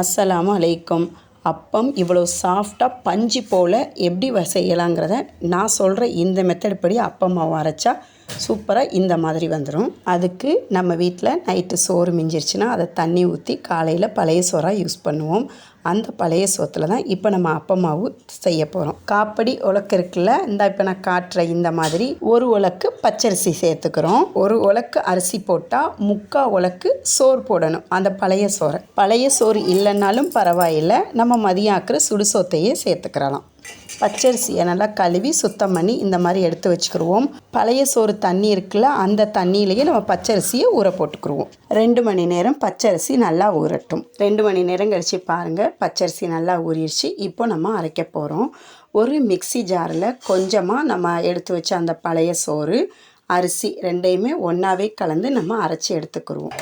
அஸ்ஸலாமு அலைக்கும். அப்பம் இவ்வளோ சாஃப்டாக பஞ்சு போல் எப்படி வ செய்யலாங்கிறத நான் சொல்கிற இந்த மெத்தட் படி அப்பம் மாவு அரைச்சா சூப்பராக இந்த மாதிரி வந்துடும் அதுக்கு நம்ம வீட்டில் நைட்டு சோறு மிஞ்சிருச்சுன்னா அதை தண்ணி ஊற்றி காலையில் பழைய சோறாக யூஸ் பண்ணுவோம். அந்த பழைய சோத்தில் தான் இப்போ நம்ம அப்பமாவு செய்ய போகிறோம் காப்படி உலக்கு இருக்குல்ல இந்த இப்போ நான் காட்டுற இந்த மாதிரி ஒரு உலக்கு பச்சரிசி சேர்த்துக்கிறோம். ஒரு உலக்கு அரிசி போட்டால் முக்கா உலக்கு சோறு போடணும். அந்த பழைய சோறை. பழைய சோறு இல்லைன்னாலும் பரவாயில்லை. நம்ம மதியம் ஆக்குற சுடுசோத்தையே சேர்த்துக்கிறலாம். பச்சரிசியை நல்லா கழுவி சுத்தம் பண்ணி இந்த மாதிரி எடுத்து வச்சுக்கிடுவோம் பழைய சோறு தண்ணி இருக்குல்ல அந்த தண்ணியிலேயே நம்ம பச்சரிசியை ஊற போட்டுக்கிருவோம். ரெண்டு மணி நேரம் பச்சரிசி நல்லா ஊறட்டும். ரெண்டு மணி நேரம் கழிச்சு பாருங்கள் பச்சரிசி நல்லா ஊறிடுச்சு இப்போ நம்ம அரைக்க போகிறோம் ஒரு மிக்சி ஜாரில் கொஞ்சமாக நம்ம எடுத்து வச்ச அந்த பழைய சோறு அரிசி ரெண்டையுமே ஒன்றாவே கலந்து நம்ம அரைச்சி எடுத்துக்கிருவோம்.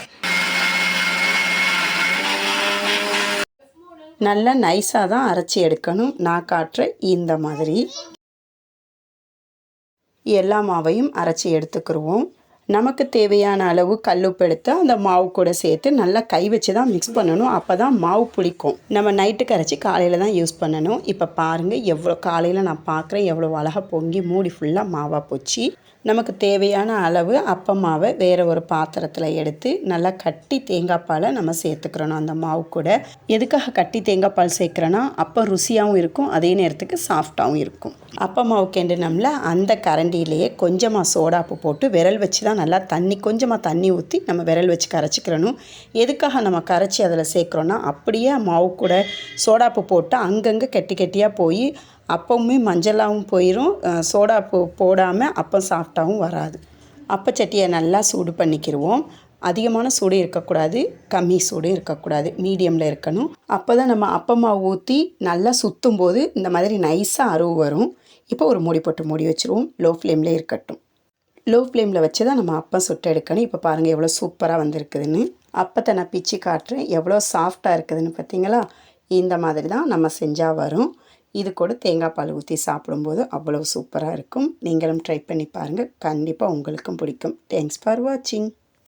நல்லா நைஸாக தான் அரைச்சி எடுக்கணும். நான் காட்டுற இந்த மாதிரி. எல்லா மாவையும் அரைச்சி எடுத்துக்கிருவோம். நமக்கு தேவையான அளவு கல்லுப்பு எடுத்து அந்த மாவு கூட சேர்த்து நல்லா கை வச்சு தான் மிக்ஸ் பண்ணணும். அப்போ தான் மாவு புளிக்கும். நம்ம நைட்டு கரைச்சி காலையில் தான் யூஸ் பண்ணணும். இப்போ பாருங்கள் எவ்வளோ காலையில் நான் பார்க்குறேன் எவ்வளோ அழகாக பொங்கி மூடி ஃபுல்லாக மாவாக போச்சு. நமக்கு தேவையான அளவு அப்ப மாவை வேறு ஒரு பாத்திரத்தில் எடுத்து நல்லா கட்டி தேங்காய் பாலை நம்ம சேர்த்துக்கிறணும் அந்த மாவு கூட. எதுக்காக கட்டி தேங்காய் பால் சேர்க்குறோன்னா அப்போ ருசியாகவும் இருக்கும் அதே நேரத்துக்கு சாஃப்டாகவும் இருக்கும். அப்ப மாவு நம்மள அந்த கரண்டிலேயே கொஞ்சமாக சோடாப்பு போட்டு விரல் வச்சு தான் நல்லா தண்ணி கொஞ்சமாக தண்ணி ஊற்றி நம்ம விரல் வச்சு கரைச்சிக்கிறணும். எதுக்காக நம்ம கரைச்சி அதில் சேர்க்குறோன்னா அப்படியே மாவு கூட சோடாப்பு போட்டு அங்கங்கே கெட்டி கெட்டியாக போய் அப்பவுமே மஞ்சளாகவும் போயிடும் சோடாப்பு போடாமல் அப்பம் சாஃப்டாகவும் வராது. அப்பச்சட்டியை நல்லா சூடு பண்ணிக்கிடுவோம் அதிகமான சூடு இருக்கக்கூடாது. கம்மி சூடு இருக்கக்கூடாது. மீடியமில் இருக்கணும். அப்போ தான் நம்ம அப்பமாவை ஊற்றி நல்லா சுற்றும் போது இந்த மாதிரி நைஸாக அருவு வரும். இப்போ ஒரு மூடி போட்டு மூடி வச்சுருவோம். லோ ஃப்ளேமில் இருக்கட்டும். லோ ஃப்ளேமில் வச்சு தான் நம்ம அப்பம் சுட்டு எடுக்கணும். இப்போ பாருங்கள் எவ்வளோ சூப்பராக வந்திருக்குதுன்னு. அப்பத்தை நான் பிச்சு காட்டுறேன். எவ்வளோ சாஃப்டாக இருக்குதுன்னு பார்த்தீங்களா இந்த மாதிரி தான் நம்ம செஞ்சால் வரும். இது கூட தேங்காய் பால் ஊற்றி சாப்பிடும்போது அவ்வளோ சூப்பராக இருக்கும். நீங்களும் ட்ரை பண்ணி பாருங்கள் கண்டிப்பாக உங்களுக்கும் பிடிக்கும். தேங்க்ஸ் ஃபார் வாட்சிங்